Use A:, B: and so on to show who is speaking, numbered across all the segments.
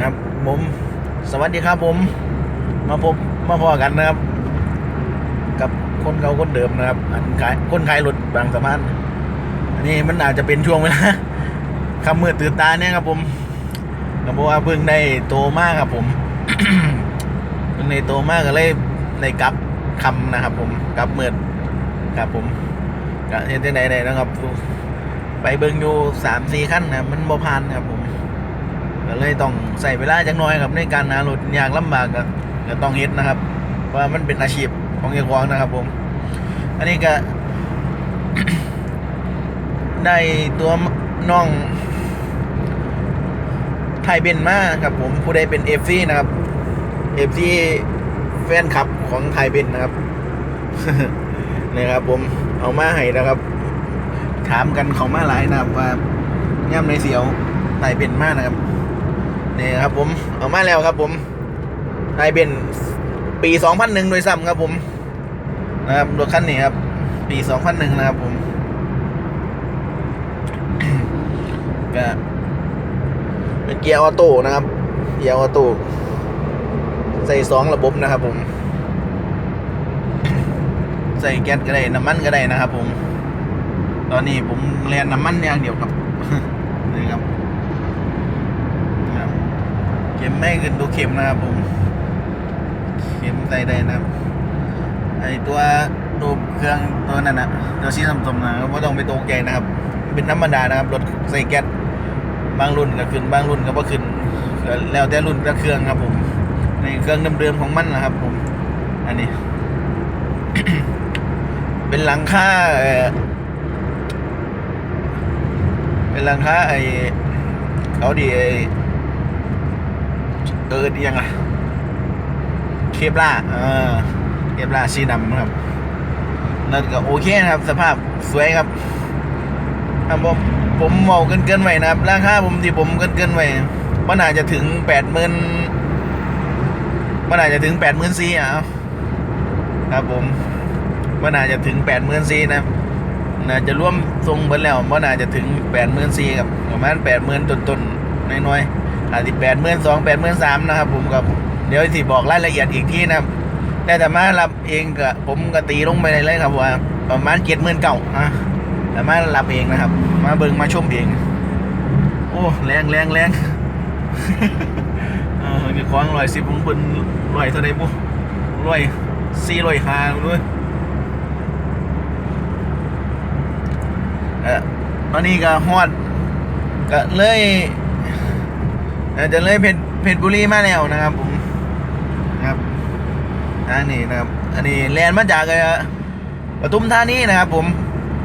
A: ครับผมสวัสดีครับผม มาพบมาพอกันนะครับ กับคนเก่าคนเดิมนะครับ อันขายคนขายรถบางสะพานอันนี้มันอาจจะเป็นช่วงเวลาคำมืดตื่นตาเนี่ยครับ ผมก็บอกว่าเพิ่งได้โตมากครับ ผมเพิ่งได้โตมากก็เลยได้กลับคำนะครับ ผมกลับมืดครับ ผมก็เห็นที่ไหนไหนนะครับ ไปเบิ่งอยู่สามสี่ขั้นนะมันบ่ผ่านครับผม ก็เลยต้องใส่เวลาจักน้อยครับในการหารถยากลำบากก็ก็ต้องเฮ็ดนะครับเพราะว่ามันเป็นอาชีพของเจ้าของนะครับผม อันนี้ก็ ได้ตัวน้องไทยเบนมาครับผมผู้ใดเป็นเอฟซีนะครับเอฟซีแฟนคลับของไทยเบนนะครับนี่ครับผมเอามาให้นะครับ ถามกันเขามาหลายนะครับว่าย่ำในเสียวไทยเบนมากนะครับ นี่ครับผมเอามาแล้วครับผมไทยเบนปีสองพันหนึ่งโดยซ้ำครับผมนะครับรถคันนี้ครับปีสองพันหนึ่งนะครับผมก็เป็นเกียร์ออโต้นะครับเกียร์ออโต้ใส่สองระบบนะครับผม ใส่แก๊สก็ได้น้ำมันก็ได้นะครับผม ตอนนี้ผมเรียนน้ำมันอย่างเดียวครับนี่ครับครับ ข็มไม่ขึนตัวเข็มนะครับผม เข็มใด้นะครับไอตัวรูเครื่องตัวนั้นนะตัวชี้สมๆนะครับว่าต้องไปตกใจนะครับ เป็นธรรมดานะครับรถใส่แก๊สบางรุ่นก็ขึ้นบางรุ่นก็บ่ขึ้นแล้วแต่รุ่นแต่เครื่องครับผมในเครื่องเดิมๆของมันนะครับผม อันนี้ เป็นหลังคาเอ่อเป็นหลังคาไอเขาดีไอ เออดียังไงเคปล่าเออเคปล่าสีดำครับนั่นก็โอเคนะครับ สภาพสวยครับครับผมผมเมาเกินเกินไว้นะครับ ราคาผมที่ผมเกินเกินไว้มันอาจจะถึงแปดหมื่นมันอาจจะถึงแปดหมื่นสี่อะครับผมมันอาจจะถึงแปดหมื่นสี่นะน่าจะร่วมทรงเบิดแล้วมันอาจจะถึงแปดหมื่นสี่ครับประมาณแปดหมื่นต้นๆน้อยๆ อาจจะแปดหมื่นสองแปดหมื่นสามนะครับ ผมกับเดี๋ยวที่บอกรายละเอียดอีกที่นะครับแต่แต่มารับเองก็ผมก็ตีลงไปเลยครับว่าประมาณเจ็ดหมื่นเก่าฮะแต่มารับเองนะครับ มาเบิงมาชมเอง โอ้แรงแรงแรงเออเดี๋ยวควางร้อยสิบผมเป็นร้อยเท่าไรบุร้อยสี่ร้อยห้าด้วยเออตอนนี้ก็ฮอดก็เลย จะเลยเพชรเพชรบุรีมาแล้วนะครับผมนะครับอันนี้นะครับ อันนี้แลนมาจากปทุมธานีนะครับ ผม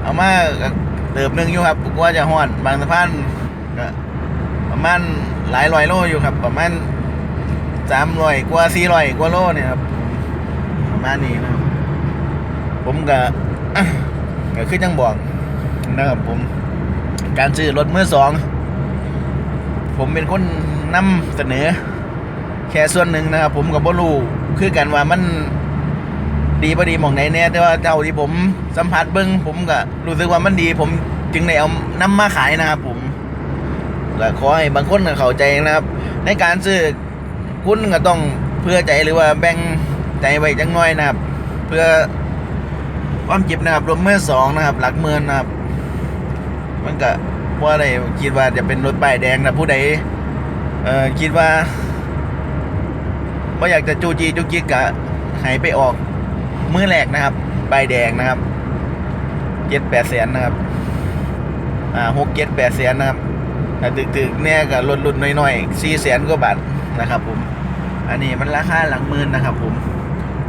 A: เอามาเติบหนึ่งอยู่ครับกว่าจะฮอดบางสะพานก็ประมาณหลายร้อยโลอยู่ครับ ประมาณสามร้อยกว่าสี่ร้อยกว่าโลเนี่ยครับประมาณนี้นะครับ ผมก็ก็คือจังบอกนะครับผม การซื้อรถมือสอง ผมเป็นคน นำเสนอ แค่ส่วนหนึ่งนะครับ ผมกับบ่รู้คือกันว่ามันดีบ่ดีหมองไหนแน่แต่ว่าเท่าที่ผมสัมผัสเบิ้งผมก็รู้สึกว่ามันดี ผมจึงได้เอานำมาขายนะครับผมก็ขอให้บางคนก็เข้าใจนะครับ ในการซื้อคุณก็ต้องเพื่อใจหรือว่าแบ่งใจไว้จังน้อยนะครับ เพื่อความเจ็บนะครับรวมเมื่อสองนะครับ หลักเมือนนะครับ มันก็ว่าอะไรคิดว่าจะเป็นรถป้ายแดงนะผู้ใด เออคิดว่าว่าอยากจะจูจีจุกจิกกะหายไปออกมือแรกนะครับใบแดงนะครับเจ็ดแปดแสนนะครับ อ่าหกเจ็ดแปดแสนนะครับแต่ตึกๆเนี่ยกับลดลุนน้อยๆสี่แสนกว่าบาทนะครับผม อันนี้มันราคาหลักหมื่นนะครับผม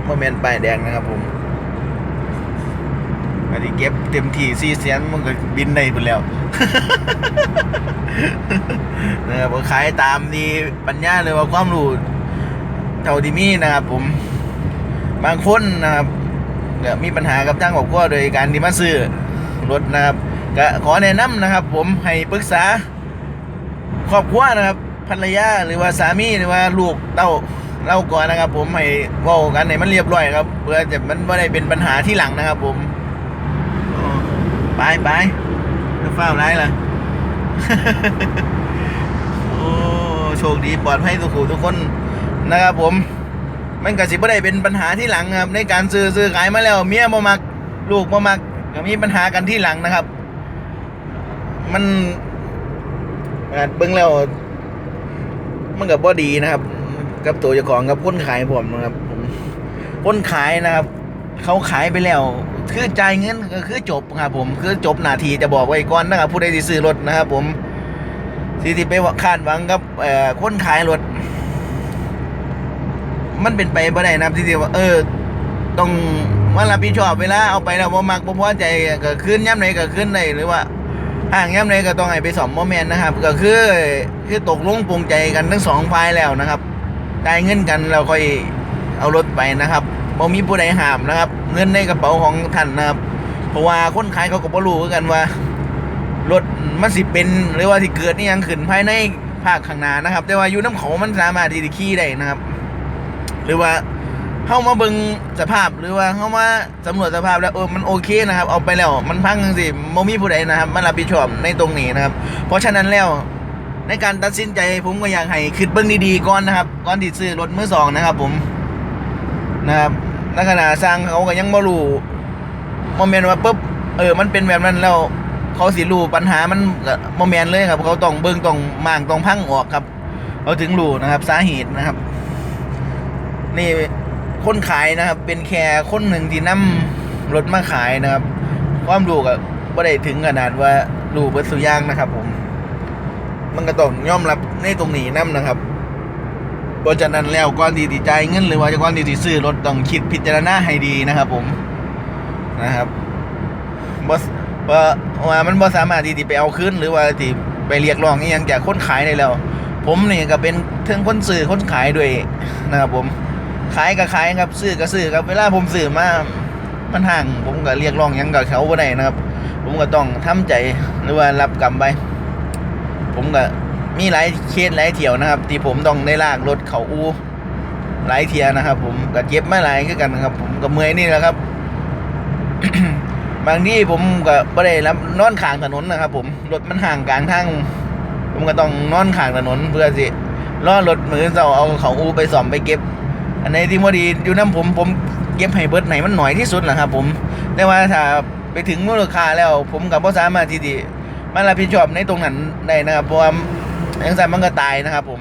A: โมเมนต์ป้ายแดงนะครับผม อันนี้เก็บเต็มที่สี่แสนมันก็บินได้หมดแล้วนะครับผมขายตามดีปัญญาเลยว่าความรู้เท่าที่มีนะครับผม บางคนนะครับมีปัญหากับทางครอบครัวโดยการที่มาซื้อรถนะครับก็ขอแนะนำนะครับ ผมให้ปรึกษาครอบครัวนะครับภรรยาหรือว่าสามีหรือว่าลูกเต้าเล่าก่อนนะครับ ผมให้ว้ากันให้มันเรียบร้อยครับเพื่อจะมันไม่ได้เป็นปัญหาที่หลังนะครับ ผม ไปไปจะฟ้าไรล่ะ โอ้โชคดีปลอดภัยทุกคู่ทุกคนนะครับผม มันก็สิบ่ได้เป็นปัญหาที่หลังครับ ในการซื้อซื้อขายมาแล้ว เมียบ่มัก ลูกบ่มักก็มีปัญหากันที่หลังนะครับ มันอาจเบิ่งแล้ว มันก็บ่ดีนะครับ กับตัวเจ้าของกับคนขายผมนะครับคนขายนะครับ เขาขายไปแล้ว คือจ่ายเงินก็คือจบครับผมคือจบนาทีจะบอกไว้ก่อนนะครับผู้ใดที่ซื้อรถนะครับผมที่ที่ไปคาดหวังกับคนขายรถ มันเป็นไปบ่ได้นะครับที่ที่ว่าเออ ต้องมารับผิดชอบเวลาเอาไปแล้วบ่มักบ่พอใจก็ขึ้นย่ำไหนก็ขึ้นได้หรือว่าห่างย่ำไหนก็ต้องให้ไปสอมโมเมนต์นะครับ ก็คือคือตกลงปรงใจกันทั้งสองฝ่ายแล้วนะครับจ่ายเงินกันแล้วค่อยเอารถไปนะครับ บ่มีผู้ใดห้ามนะครับ เงินในกระเป๋าของท่านนะครับ เพราะว่าคนขายเขาก็บ่รู้คือกันว่ารถมันสิเป็นหรือว่าที่เกิดนี่ยังขึ้นภายในภาคข้างหน้านะครับ แต่ว่าอยู่น้ำเขามันสามารถที่จะขี่ได้นะครับ หรือว่าเข้ามาเบิ่งสภาพหรือว่าเข้ามาสำรวจสภาพแล้วเออมันโอเคนะครับ เอาไปแล้วมันพังจังสิโมมีผู้ใดนะครับมารับผิดชอบในตรงนี้นะครับ เพราะฉะนั้นแล้วในการตัดสินใจผมก็อยากให้คิดเบิ่งดีๆก่อนนะครับก่อนที่ซื้อรถมือสองนะครับ ผมนะครับ ในขณะสร้างเขาก็ยังบ่รู้โมเมนว่าปุ๊บเออ มันเป็นแบบนั้นแล้ว เขาสิรู้ปัญหามันก็โมเมนเลยครับ เขาต้องเบิ่งต้องมางต้องพังออกครับเขาถึงรู้นะครับ สาเหตุนะครับ นี่คนขายนะครับ เป็นแค่คนหนึ่งที่นำรถมาขายนะครับ ความรู้ก็บ่ได้ถึงขนาดว่ารู้เบิดสุย่างนะครับ ผม มันก็ต้องยอมรับในตรงนี้นํนะครับ เพราะฉะนั้นแล้วก่อนที่จะจ่ายเงินหรือว่าก่อนที่จะซื้อรถต้องคิดพิจารณาให้ดีนะครับ ผมนะครับบ่เพราะว่ามันบ่สามารถที่ไปเอาคืนหรือว่าที่ไปเรียกร้องอยังจากคนขายได้แล้ว ผมนี่ก็เป็นเทิงคนซื้อคนขายด้วยนะครับผมขายก็ขายครับซื้อก็ซื้อครับเวลาผมซื้อมามันห่างผมก็เรียกร้องยังกับเขาบ่ได้นะครับ ผมก็ต้องทำใจหรือว่ารับกรรมไป ผมก็ มีหลายเคสหลายเที่ยวนะครับ ที่ผมต้องได้ลากรถเขาอูหลายเที่ยนะครับ ผมก็เจ็บมาหลายคือกันนะครับ ผมก็เมื่อยนี่แหละครับ บางที่ผมก็บ่ได้รับนอนข้างถนนนะครับ ผมรถมันห่างกลางทางผมก็ต้องนอนข้างถนนเพื่อสิล่อรถมือเจ้าเอาเขาอูไปซ่อมไปเก็บ อันไหนที่บ่ดีอยู่น้ำผมผมเก็บให้เบิดไหนมันหน่อยที่สุดแหละครับ ผมแต่ว่าถ้าไปถึงมูลค่าแล้ว ผมกับบ่อสามารถที่จะมารับผิดชอบในตรงนั้นได้นะครับเพราะว่า อย่งนั้นมันก็ตายนะครับ ผม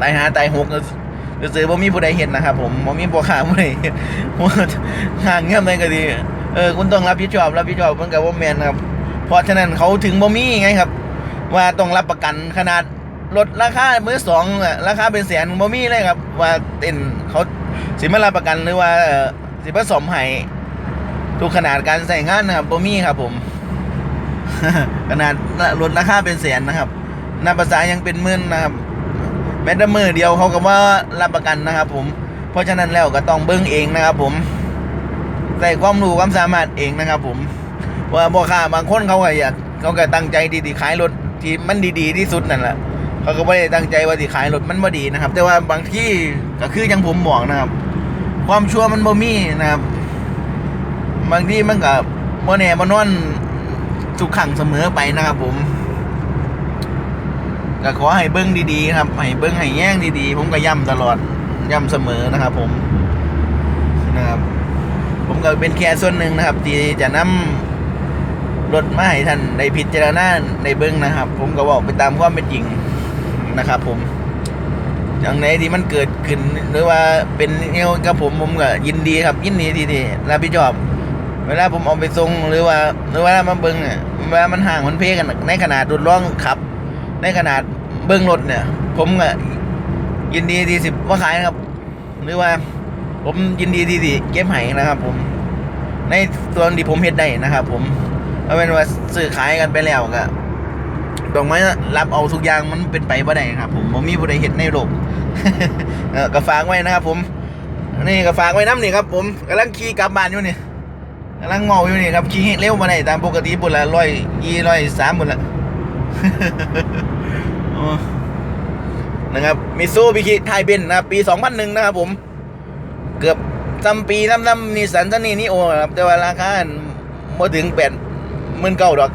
A: ตายหาตายหกหรือซื้อบ่มีผู้ใดเห็นนะครับ ผมบ่มีผู้ค้าผู้ใดเห็นว่าห่างเงี้ยมันก็ดีเออคุณต้องรับผิดชอบรับผิดชอบมันกับว่าแมนครับ เพราะฉะนั้นเขาถึงบ่มีไงครับ ว่าต้องรับประกันขนาดรถราคามือสองราคาเป็นแสนบ่มีเลยครับ ว่าเต้นเขาสิมารับประกันหรือว่าสิผสมให้ทุกขนาดการใส่งานนะครับบ่มีครับ ผม ขนาดรถราคาเป็นแสนนะครับ นับภาษายังเป็นหมื่นนะครับแม้แต่มือเดียวเขาก็ว่ารับประกันนะครับ ผม เพราะฉะนั้นแล้วก็ต้องเบิ้งเองนะครับ ผมใส่ความรู้ความสามารถเองนะครับ ผม ว่าพ่อค้าบางคนเขาก็อยากเขาก็ตั้งใจดีๆขายรถที่มันดีๆที่สุดนั่นแหละเขาก็ไม่ได้ตั้งใจว่าที่ขายรถมันบ่ดีนะครับ แต่ว่าบางที่ก็คือยังผมบอกนะครับ ความชัวมันบ่มีนะครับ บางที่มันก็บ่แน่บ่นอนทุกขังเสมอไปนะครับ ผม ก็ขอให้เบิ้งดีๆครับให้เบิ้งให้แย่งดีๆ ผมก็ย้ำตลอดย้ำเสมอนะครับ ผมนะครับผมก็เป็นแค่ส่วนหนึ่งนะครับ ที่จะนำรถมาให้ท่านได้พิจารณาในเบิ้งนะครับ ผมก็บอกไปตามความเป็นจริงนะครับ ผมอย่างไหนที่มันเกิดขึ้นหรือว่าเป็นเงี้ยกับผมผมก็ยินดีครับ ยินดีทีที่รับผิดชอบเวลาผมเอาไปส่งหรือว่า หรือว่ามาเบิ้งเนี่ยเวลามันห่างมันเพกันในขนาดรถร้องขับ ในขนาดเบิ้งรถเนี่ย ผมก็ยินดีที่สิบว่าขายนะครับ หรือว่าผมยินดีที่สิเก็บให้นะครับ ผม ในส่วนที่ผมเฮ็ดได้นะครับ ผมเอาเป็นว่าซื้อขายกันไปแล้วก็ต้องมารับเอาทุกอย่างมันเป็นไปบ่ได้ครับ ผมผมมีผู้ใดเฮ็ดในโลกก็ฝากไว้นะครับ ผม นี่ก็ฝากไว้น้ำนี่ครับ ผมกำลังขี่กลับบ้านอยู่นี่กำลังเมาอยู่นี่ครับขี่เร็วมาได้ตามปกติบุญละร้อยยี่ร้อยสามบุญละ นะครับมิซูบิคิไทยเบนนะครับปี 2001 นะครับผม เกือบซ้ำปีซ้ำๆนิสันซันนี่นี่โอ้ครับ แต่ว่าราคาบ่ถึงแปดหมื่นเก้าดอก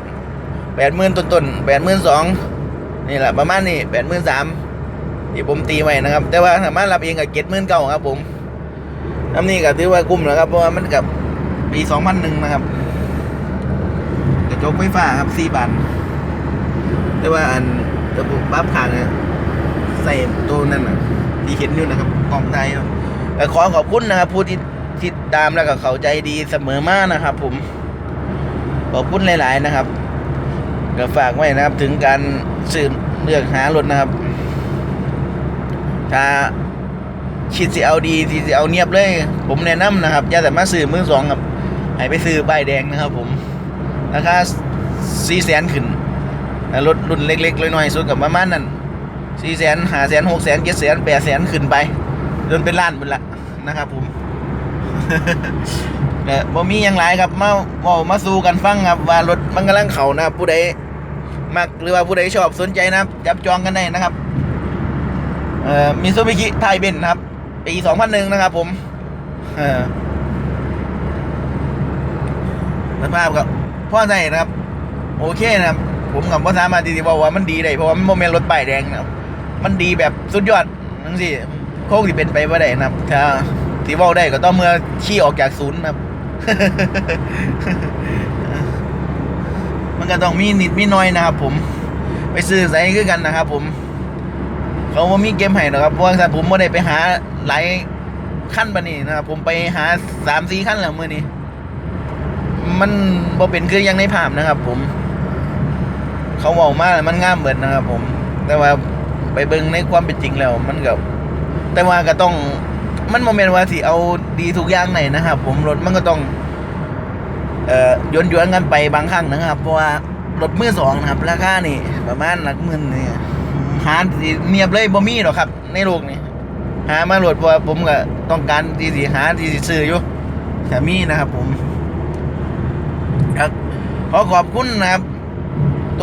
A: แปดหมื่นต้นๆแปดหมื่นสองนี่แหละประมาณนี้แปดหมื่นสามที่ผมตีไว้นะครับ แต่ว่าสามารถรับเองกับเก็ดมื่นเก้าครับผมน้ำนี่ก็ถือว่าคุ้มแล้วครับ เพราะว่ามันกับปีสองพันหนึ่งนะครับ กระจกไฟฟ้าครับสี่บานแต่ว่าอัน ระบบปั๊บขางนี่ยใส่ตัวนั่นนะที่เห็นอยู่นะครับกล่องไทยครับแต่ขอขอบคุณนะครับผู้ที่ติดตามแล้วก็เข้าใจดีเสมอมานะครับ ผมขอบคุณหลาย ๆ นะครับก็ฝากไว้นะครับถึงการสืบเลือกหารถนะครับ ถ้าคิดสิเอาดีที่สิเอาเนียบเลย ผมแนะนำนะครับอย่าแต่มาซื้อมือสองครับให้ไปซื้อใบแดงนะครับ ผมราคาสี่แสนขึ้น รถรุ่นเล็กๆน้อยๆสุดกับประมาณนั้นสี่แสนห้าแสนหกแสนเจ็ดแสนแปดแสนขึ้นไปจนเป็นล้านหมดละนะครับผมแต่บ่มีอย่างไรครับมาเว้ามาสู้กันฟังครับว่ารถมันกำลังเข่านะครับผู้ใดมักหรือว่าผู้ใดชอบสนใจนะครับ จับจองกันได้นะครับเอ่อมิซูบิชิไทยเบนครับปี2001นหนึ่งนะครับ ผมเออสภาพกับพ่อใจนะครับ โอเคนะครับ ผมกับพ่อสามารถที่จะบอกว่ามันดีได้เพราะว่ามันโมเมนต์รถป้ายแดงนะครับมันดีแบบสุดยอดนั่นสิโค้งที่เป็นไปไม่ได้นะครับถ้าที่ว่าได้ก็ต้องเมื่อขี้ออกจากศูนย์นะครับ มันก็ต้องมีนิดมีน้อยนะครับ ผม ไปซื้อใส่คือกันนะครับ ผม เขาว่ามีเกมให้นะครับเพราะว่าผมไม่ได้ไปหาหลายขั้นปานนี้นะครับผมไปหาสามสี่ขั้นแล้วมื่อนี้มันบ่เป็นคืออยังในภาพนะครับ ผม เขาบอกมาแล้วมันงามเหมือนนะครับผม แต่ว่าไปเบิ่งในความเป็นจริงแล้ว มันกับแต่ว่าก็ต้องมันโมเมนต์ว่าสิเอาดีทุกอย่างไหนนะครับ ผมรถมันก็ต้อง เอ่อยนยวนๆกันไปบางครั้งนะครับ เพราะว่ารถมือสองนะครับราคานี่ ประมาณหลักหมื่นนี่หาเนียบเลยบ่มีหรอกครับ ในโลกนี้หามาโหลดเพราะว่าผมก็ต้องการที่สิหาที่สิซื้ออยู่แต่มีนะครับ ผมครับขอขอบคุณนะครับ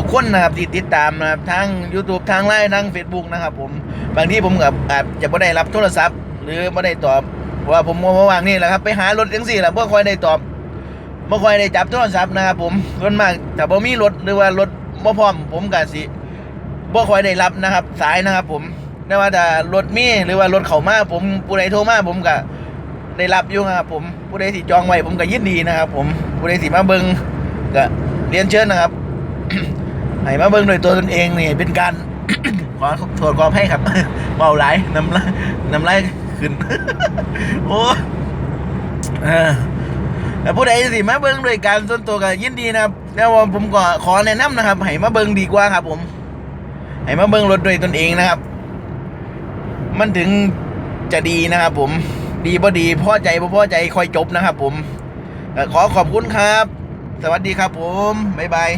A: ทุกคนนะครับที่ติดตามนะครับทั้ง YouTube ทางไลน์ทั้ง Facebook นะครับ ผมบางที่ผมกับอาจจะไม่ได้รับโทรศัพท์ หรือไม่ได้ตอบว่าผมว่าวางนี่แหละครับไปหารถจังสี่แหละเพื่อคอยได้ตอบบ่ค่อยได้จับโทรศัพท์นะครับ ผมส่วนมากถ้าบ่มีรถหรือว่ารถบ่พร้อม ผมก็สิบ่ค่อยได้รับนะครับ สายนะครับ ผมแต่ว่าถ้ารถมีหรือว่ารถเข้ามาผมผู้ใดโทรมาผมก็ได้รับอยู่นะครับผมผู้ใดสิจองไว้ผมก็ยินดีนะครับ ผมผู้ใดสิมาเบิงก็เรียนเชิญนะครับ ให้มาเบิ่งโดวยตัวตนเองนี่เป็นการ ขอโทษขอให้ครับเบาไหลน้ำลายน้ำลายขึ้น โอ้แต่ผู้ใดสิมาเบิ่งโดวยการส่วนตัวก็ยินดีนะครับแล้วผมก็ขอแนะนำนะครับให้มาเบิ่งดีกว่าครับ ผมให้มาเบิ่งรถโดวยตนเองนะครับ มันถึงจะดีนะครับ ผม ดีบ่ดีพอใจบ่พอใจคอยจบนะครับ ผมขอขอบคุณครับ สวัสดีครับผม บ๊ายบาย